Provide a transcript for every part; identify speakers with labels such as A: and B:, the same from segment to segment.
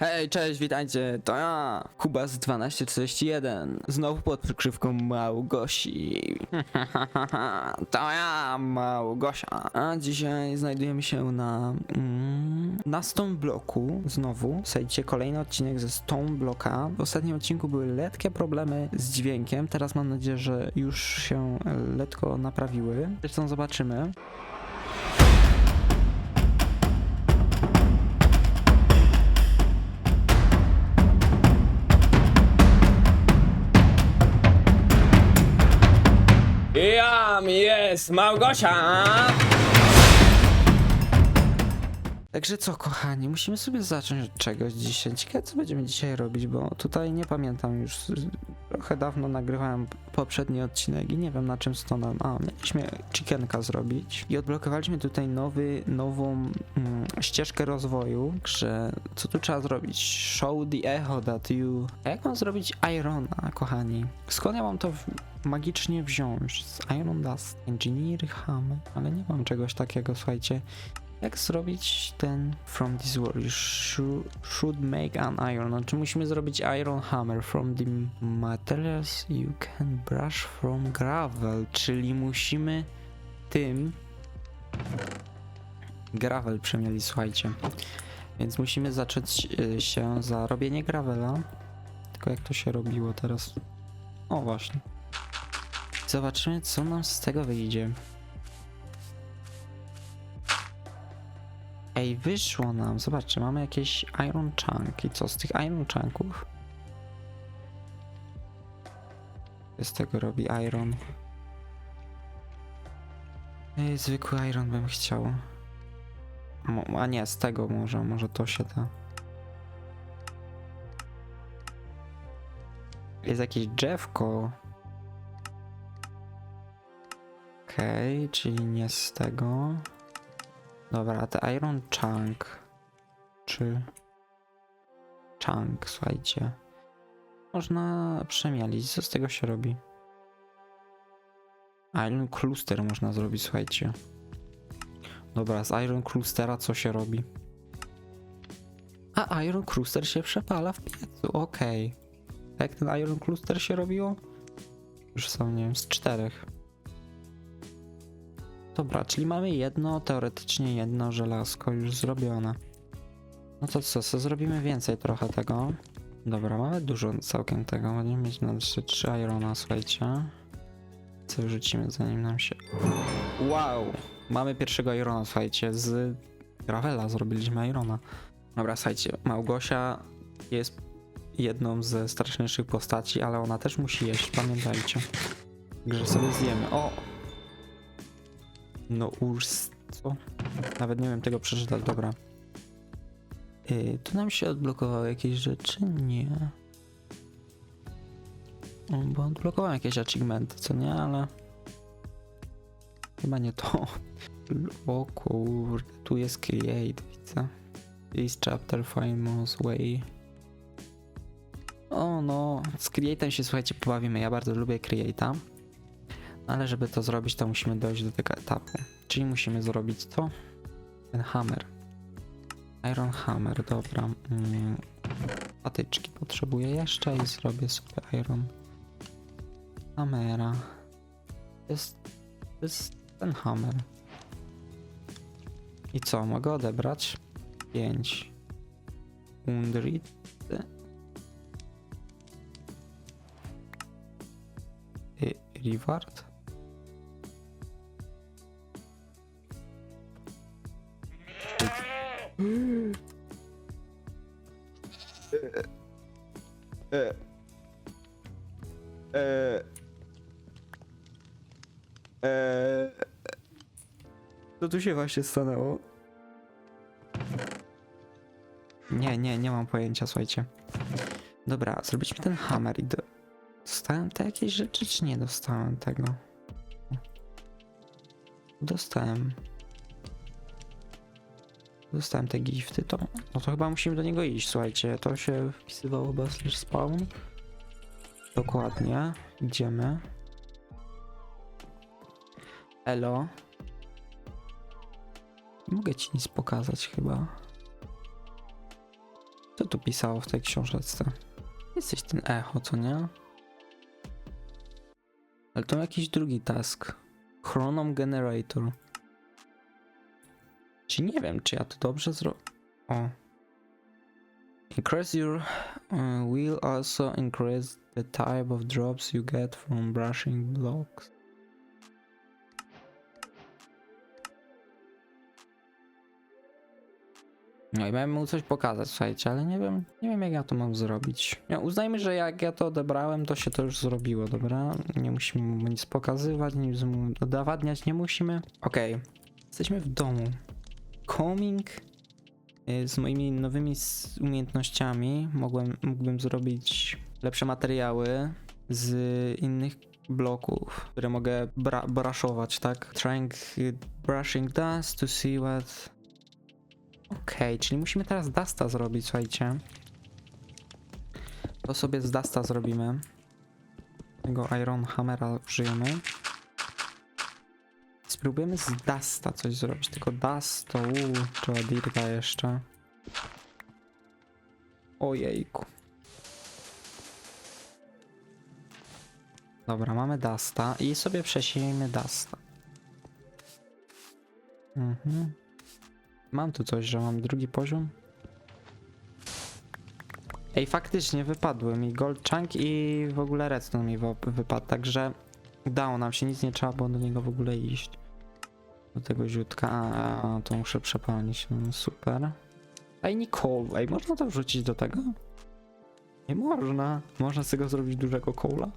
A: Hej, cześć, witajcie, to ja, Kubas 1241, znowu pod przykrywką Małgosi. to ja, Małgosia. A dzisiaj znajdujemy się na, mm, na Stone Blocku, znowu. Słuchajcie, kolejny odcinek ze Stone Blocka. W ostatnim odcinku były letkie problemy z dźwiękiem, teraz mam nadzieję, że już się letko naprawiły. Zresztą zobaczymy. Jest Małgosia! Także co, kochani, musimy sobie zacząć od czegoś dzisiaj. Ciekawe, co będziemy dzisiaj robić, bo tutaj nie pamiętam już. Trochę dawno nagrywałem poprzedni odcinek i nie wiem na czym stanąłem. A, mieliśmy chickenka zrobić i odblokowaliśmy tutaj nowy, nową mm, ścieżkę rozwoju, że co tu trzeba zrobić? Show the echo that you... A jak mam zrobić Irona, kochani? Skąd ja mam to w... magicznie wziąć? Z Iron Dust, Engineer Hammer, ale nie mam czegoś takiego, słuchajcie. Jak zrobić ten from this world? You should, make an iron. No, czy musimy zrobić iron hammer from the materials you can brush from gravel? Czyli musimy tym gravel przemieli, słuchajcie. Więc musimy zacząć y, się za robienie gravela. Tylko jak to się robiło teraz? O właśnie. Zobaczymy, co nam z tego wyjdzie. Ej, wyszło nam. Zobaczcie, mamy jakieś Iron Chunk. I co z tych Iron Chunków? Z tego robi Iron. Ej, zwykły Iron bym chciał. Mo- a nie, z tego może, może to się da. Jest jakieś drzewko. Okej, czyli nie z tego. Dobra, a te Iron Chunk. Czy. Chunk, słuchajcie. Można przemielić. Co z tego się robi? Iron Cluster można zrobić, słuchajcie. Dobra, z Iron Clustera co się robi? A Iron Cluster się przepala w piecu, okej. Jak ten Iron Cluster się robiło? Już są, nie wiem, z czterech. Dobra, czyli mamy jedno, teoretycznie jedno żelazko już zrobione. No to co, co zrobimy więcej trochę tego. Dobra, mamy dużo całkiem tego. Będziemy mieć na jeszcze 3 irona, słuchajcie. Co wrzucimy zanim nam się... Wow! Mamy pierwszego irona, słuchajcie, z Gravela zrobiliśmy irona. Dobra, słuchajcie, Małgosia jest jedną ze straszniejszych postaci, ale ona też musi jeść, pamiętajcie. Także sobie zjemy. O! No urs, co? Nawet nie wiem tego przeczytać, dobra. Yy, tu nam się odblokowały jakieś rzeczy? Nie. Bo odblokowałem jakieś achievementy, co nie, ale... Chyba nie to. O kurde, tu jest create, widzę. This chapter famous way. O no, z create'em się słuchajcie pobawimy, ja bardzo lubię create'a. Ale żeby to zrobić, to musimy dojść do tego etapu. Czyli musimy zrobić to. Ten hammer. Iron hammer, dobra. Mm, patyczki potrzebuję jeszcze i zrobię sobie iron hammera. To jest, to jest ten hammer. I co, mogę odebrać? 5. Undrit. Reward? Co tu się właśnie stanęło? Nie, nie, nie mam pojęcia, słuchajcie. Dobra, zrobiliśmy ten hammer i do... Dostałem te jakieś rzeczy, czy nie dostałem tego? Dostałem. Dostałem te gifty, to... No to chyba musimy do niego iść, słuchajcie. To się wpisywało Basler Spawn. Dokładnie. Idziemy. Elo. Nie mogę ci nic pokazać chyba. Co tu pisało w tej książeczce? Jesteś ten echo, co nie? Ale to jakiś drugi task. Chronom Generator. Nie wiem, czy ja to dobrze zrobię. O. Increase your uh, will also increase the type of drops you get from brushing blocks. No i miałem mu coś pokazać, słuchajcie, ale nie wiem, nie wiem jak ja to mam zrobić. No, uznajmy, że jak ja to odebrałem, to się to już zrobiło, dobra? Nie musimy mu nic pokazywać, nic mu udowadniać nie musimy. Okej, jesteśmy w domu. Combing y, z moimi nowymi umiejętnościami mogłem, mógłbym zrobić lepsze materiały z innych bloków, które mogę bra- brushować, tak? Trying y, brushing dust to see what Okej, czyli musimy teraz Dusta zrobić, słuchajcie. To sobie z Dusta zrobimy. Tego Iron Hammera użyjemy. Spróbujemy z Dusta coś zrobić, tylko Dust to uuu, trzeba Dirta jeszcze. Ojejku. Dobra, mamy Dusta i sobie przesiejmy Dusta. Mhm. Mam tu coś, że mam drugi poziom. Ej, faktycznie wypadły mi Gold Chunk i w ogóle Redstone mi wypadł, także udało nam się, nic nie trzeba było do niego w ogóle iść. Do tego ziutka, a, to muszę przepełnić, no super. Ej, Nicole, ej, można to wrzucić do tego? Nie można. Można z tego zrobić dużego cola?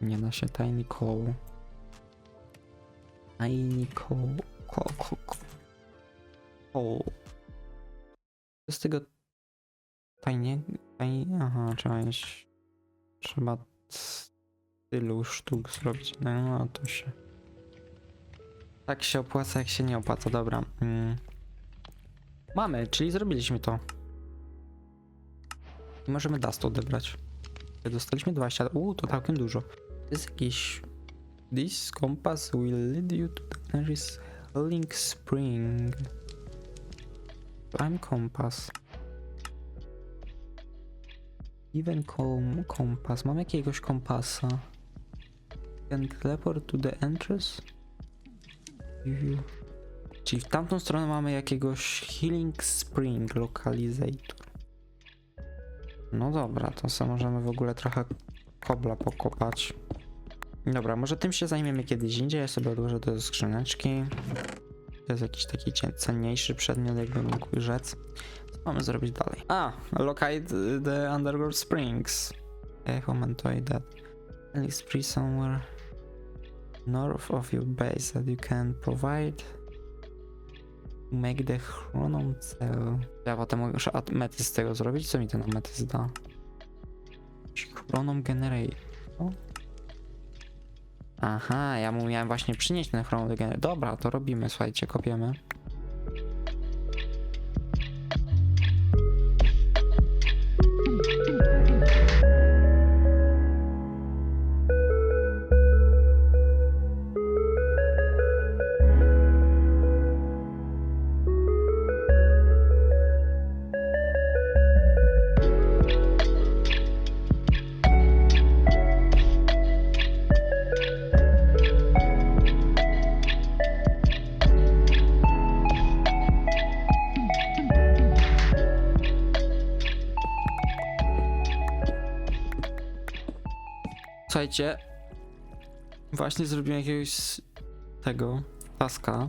A: Nie da się, Tiny Coal. Tiny Coal. Ko, ko, ko. O. Z tego fajnie, fajnie, aha, trzeba mieć, trzeba tylu sztuk zrobić, no, no to się, tak się opłaca, jak się nie opłaca, dobra, mm. mamy, czyli zrobiliśmy to i możemy dust odebrać, dostaliśmy 20, uuu, to całkiem dużo, to jest jakiś, this compass will lead you to the nearest Link Spring. Prime Compass. Even com Compass. Mam jakiegoś kompasa. Can teleport to the entrance? Czyli w tamtą stronę mamy jakiegoś Healing Spring Localizator. No dobra, to sobie możemy w ogóle trochę kobla pokopać. Dobra, może tym się zajmiemy kiedyś indziej. Ja sobie odłożę do skrzyneczki. To jest jakiś taki cenniejszy przedmiot, jakby mógł rzec. Co mamy zrobić dalej? A, locate the underground springs. Okay, that. And it's free somewhere north of your base that you can provide make the chronom cell. Ja potem muszę ametyst z tego zrobić. Co mi ten ametyst da? Chronom generate. Aha, ja mu miałem właśnie przynieść ten chronom generate. Dobra, to robimy, słuchajcie, kopiemy. Słuchajcie, właśnie zrobiłem jakiegoś tego taska.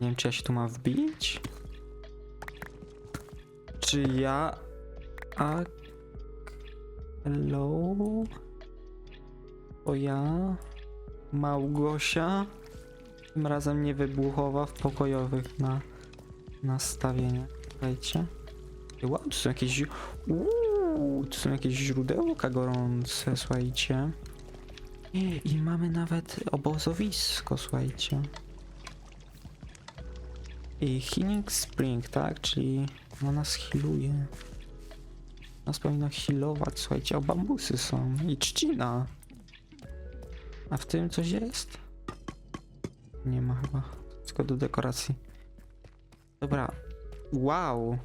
A: Nie wiem, czy ja się tu mam wbić. Czy ja. A. Hello? O ja. Małgosia. Tym razem nie wybuchowa w pokojowych na nastawieniach. Słuchajcie. Wow, tu są jakieś. ź- Uuu, tu są jakieś źródełka gorące, słuchajcie. I, mamy nawet obozowisko, słuchajcie. I Healing Spring, tak? Czyli ona nas healuje. Nas powinno healować, słuchajcie. O, bambusy są i trzcina. A w tym coś jest? Nie ma chyba. Tylko do dekoracji. Dobra. Wow.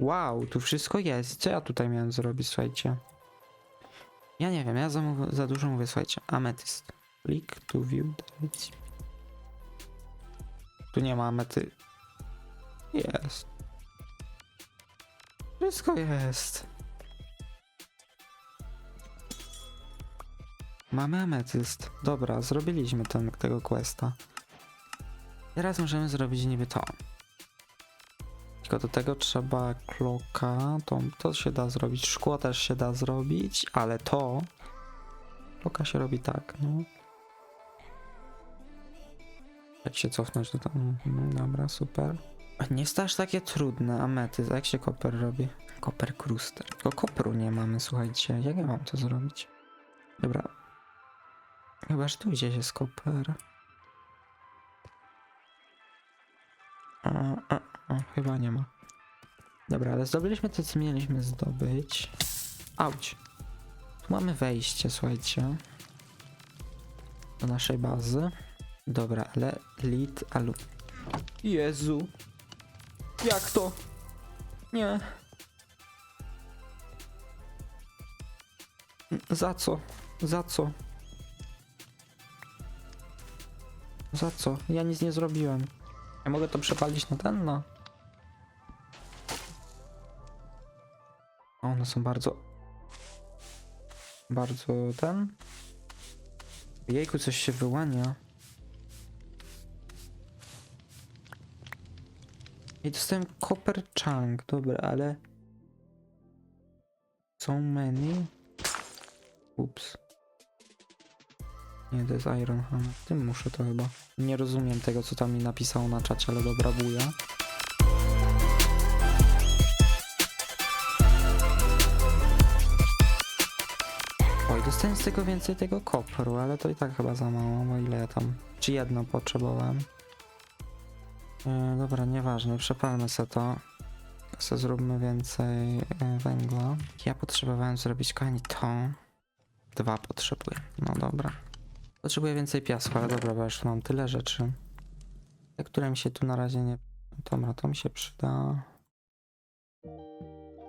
A: Wow, tu wszystko jest. Co ja tutaj miałem zrobić, słuchajcie? Ja nie wiem, ja za, za dużo mówię, słuchajcie. Ametyst. Click to view date. Tu nie ma amety. Jest. Wszystko jest. Mamy ametyst. Dobra, zrobiliśmy ten, tego questa. Teraz możemy zrobić niby to. Tylko do tego trzeba kloka. To, to się da zrobić. Szkło też się da zrobić, ale to. Kloka się robi tak, no. Jak się cofnąć do tam. Mhm, dobra, super. Nie jest to aż takie trudne. Ametyst. A jak się koper robi? Koper kruster. Tylko kopru nie mamy, słuchajcie. Jak ja mam to zrobić? Dobra. Chyba, że tu gdzieś jest koper. A, a, a, chyba nie ma. Dobra, ale zdobyliśmy to, co mieliśmy zdobyć. Auć. Tu mamy wejście, słuchajcie. Do naszej bazy. Dobra, ale lit alu. Jezu. Jak to? Nie. Za co? Za co? Za co? Ja nic nie zrobiłem. Ja mogę to przepalić na ten, no. One są bardzo... Bardzo ten... Jejku, coś się wyłania. I dostałem copper chunk, dobra, ale... So many... Ups. Nie, to jest Iron Hammer. Tym muszę to chyba. Nie rozumiem tego, co tam mi napisało na czacie, ale dobra, buja. Dostałem z tego więcej tego kopru, ale to i tak chyba za mało, bo ile ja tam... Czy jedno potrzebowałem? E, dobra, nieważne, przepalmy sobie to. Se zróbmy więcej e, węgla. Ja potrzebowałem zrobić kochani to. Dwa potrzebuję. No dobra. Potrzebuję więcej piasku, ale dobra, bo już mam tyle rzeczy. Te, które mi się tu na razie nie... Dobra, to mi się przyda.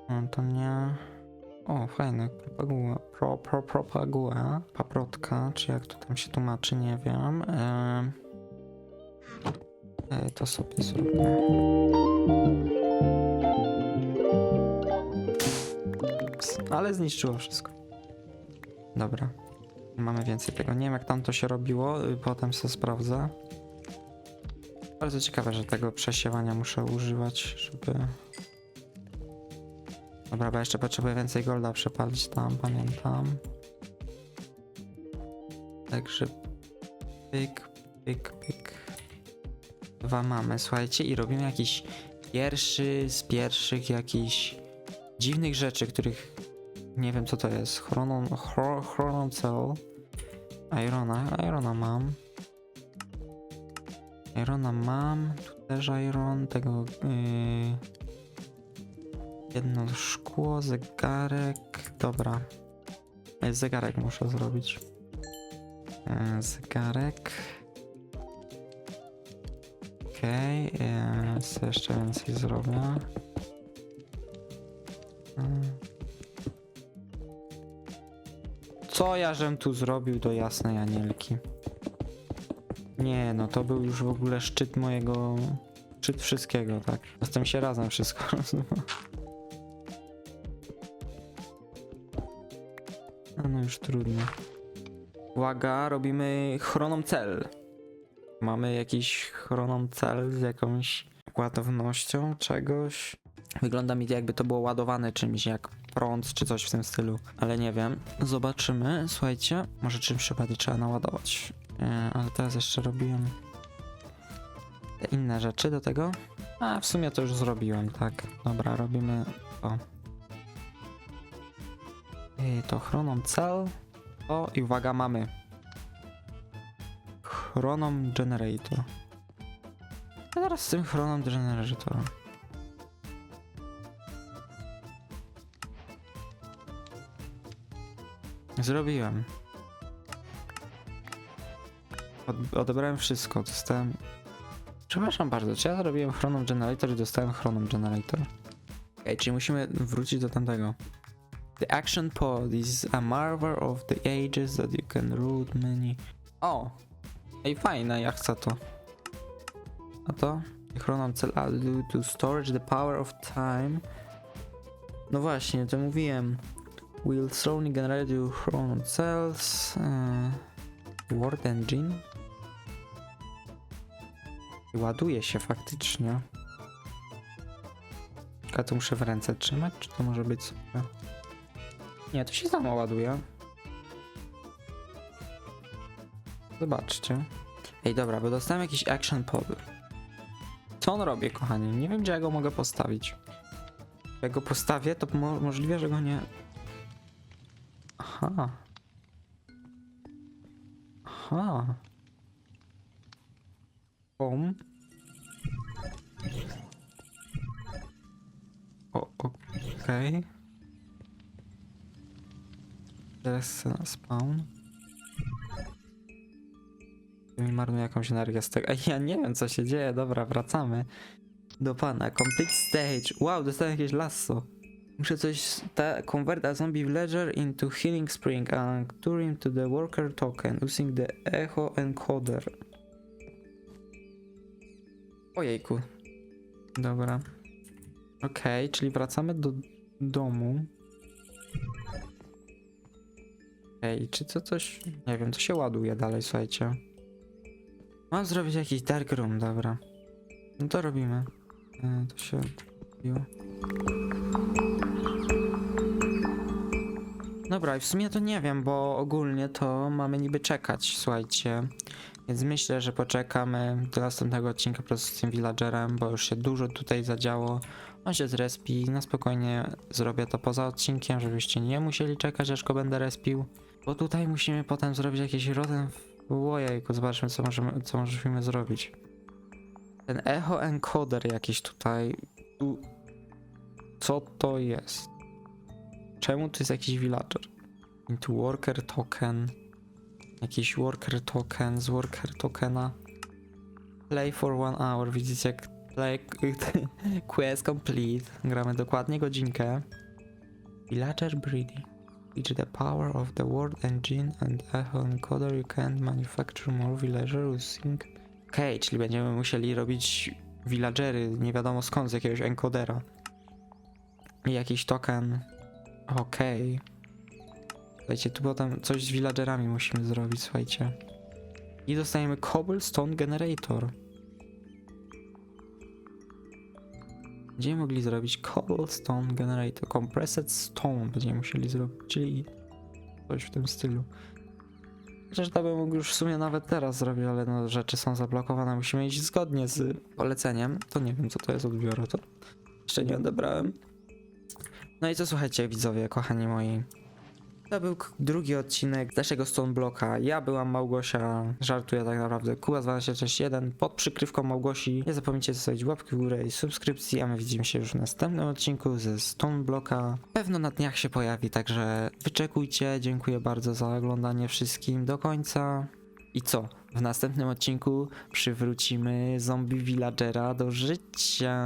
A: No to nie... O, fajne, propagua, pro, pro, propagua, paprotka, czy jak to tam się tłumaczy, nie wiem. E, e, to sobie. Ups, ale zniszczyło wszystko. Dobra. Mamy więcej tego. Nie wiem jak tam to się robiło, y, potem się sprawdzę. Bardzo ciekawe, że tego przesiewania muszę używać, żeby... Dobra, bo jeszcze potrzebuję więcej golda przepalić tam, pamiętam. Także pyk, pyk, pyk. Dwa mamy, słuchajcie, i robimy jakiś pierwszy z pierwszych jakichś dziwnych rzeczy, których nie wiem co to jest. Chronon, chro, chronon cell. Irona, Irona mam. Irona mam, tu też Iron, tego yy, jedno szkło, zegarek, dobra. Yy, Zegarek muszę zrobić. Yy, Zegarek. Okej, okay, co jeszcze więcej zrobię. Co ja żem tu zrobił do jasnej anielki? Nie, no to był już w ogóle szczyt mojego... Szczyt wszystkiego, tak. Z tym się razem wszystko rozumie. Już trudno. Uwaga, robimy chronom cel. Mamy jakiś chronom cel z jakąś ładownością czegoś. Wygląda mi jakby to było ładowane czymś jak prąd czy coś w tym stylu, ale nie wiem. Zobaczymy, słuchajcie. Może czymś przypadnie trzeba naładować. E, ale teraz jeszcze robiłem te inne rzeczy do tego. A w sumie to już zrobiłem, tak. Dobra, robimy to. I to chronom cell. O i uwaga, mamy. Chronom generator. A teraz z tym chronom generatorem. Zrobiłem. Od, odebrałem wszystko, dostałem Przepraszam bardzo, czy ja zrobiłem Chronom Generator i dostałem Chronom Generator? Okej, czyli musimy wrócić do tamtego. The action pod is a marvel of the ages that you can root many... O! Ej, fajne, ja chcę to. A to? Chronom cell added to storage the power of time. No właśnie, to mówiłem. Will slowly generate your chronon cells. Uh, word engine. Ładuje się faktycznie. A to muszę w ręce trzymać, czy to może być super? Nie, to się samo ładuje. Zobaczcie. Ej, dobra, bo dostałem jakiś action pod. Co on robi, kochani? Nie wiem, gdzie ja go mogę postawić. Jak go postawię, to mo możliwe, że go nie... Aha. Aha. Home. O, okej. Teraz spawn. Mi marnuje jakąś energię z tego. Ej, ja nie wiem co się dzieje, dobra, wracamy. Do pana. Complete stage. Wow, dostałem jakieś lasso. Muszę coś. Ta convert a zombie villager into healing spring and turn to the worker token using the echo encoder. Ojejku. Dobra. Okej, czyli wracamy do domu. Ej, czy to coś. Nie wiem, to się ładuje dalej, słuchajcie. Mam zrobić jakiś dark room, dobra. No to robimy. E, to się. Dobra, i w sumie to nie wiem, bo ogólnie to mamy niby czekać, słuchajcie. Więc myślę, że poczekamy do następnego odcinka po prostu z tym villagerem, bo już się dużo tutaj zadziało. On się zrespi, na spokojnie zrobię to poza odcinkiem, żebyście nie musieli czekać, aż go będę respił. Bo tutaj musimy potem zrobić jakiś rotem w zobaczmy co możemy, co możemy zrobić. Ten echo encoder jakiś tutaj. Tu... Co to jest? Czemu to jest jakiś villager? Into worker token. Jakiś worker token z worker tokena. Play for one hour. Widzicie, play quest complete. Gramy dokładnie godzinkę. Villager breeding. Reach the power of the word engine and echo encoder you can manufacture more using... Okej, okay, czyli będziemy musieli robić villagery, nie wiadomo skąd, z jakiegoś encodera. I jakiś token. Okej. Słuchajcie, tu potem coś z villagerami musimy zrobić, słuchajcie. I dostajemy cobblestone generator. Będziemy mogli zrobić cobblestone generator, compressed stone będziemy musieli zrobić, czyli coś w tym stylu. Chociaż to bym mógł już w sumie nawet teraz zrobić, ale no rzeczy są zablokowane, musimy iść zgodnie z poleceniem. To nie wiem co to jest, odbiorę to. Jeszcze nie odebrałem. No i co słuchajcie widzowie, kochani moi. To był drugi odcinek z naszego Stone Blocka. Ja byłam Małgosia, żartuję tak naprawdę. Kuba 1261 pod przykrywką Małgosi. Nie zapomnijcie zostawić łapki w górę i subskrypcji, a my widzimy się już w następnym odcinku ze Stone Blocka. Pewno na dniach się pojawi, także wyczekujcie. Dziękuję bardzo za oglądanie wszystkim do końca. I co? W następnym odcinku przywrócimy zombie villagera do życia.